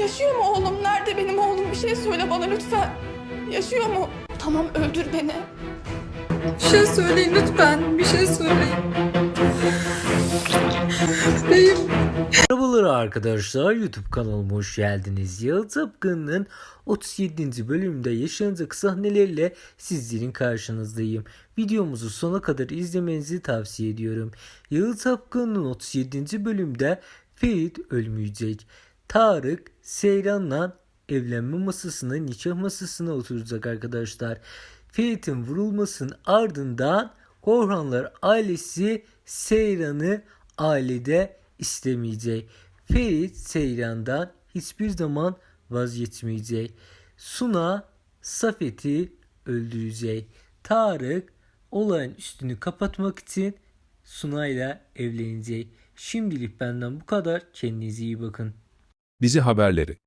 Yaşıyor mu oğlum? Nerede benim oğlum? Bir şey söyle bana lütfen. Yaşıyor mu? Tamam öldür beni. Bir şey söyleyin lütfen. Bir şey söyleyin. Beyim. Merhabalar arkadaşlar YouTube kanalıma hoş geldiniz. Yalı Tapkın'ın 37. bölümünde yaşanacak sahnelerle sizlerin karşınızdayım. Videomuzu sona kadar izlemenizi tavsiye ediyorum. Yalı Tapkın'ın 37. bölümde Ferit ölmeyecek. Tarık Seyran'la evlenme masasına nikah masasına oturacak arkadaşlar. Ferit'in vurulmasının ardından Korhanlar ailesi Seyran'ı ailede istemeyecek. Ferit Seyran'dan hiçbir zaman vazgeçmeyecek. Suna Safet'i öldürecek. Tarık olayın üstünü kapatmak için Suna'yla evlenecek. Şimdilik benden bu kadar. Kendinize iyi bakın. Dizi haberleri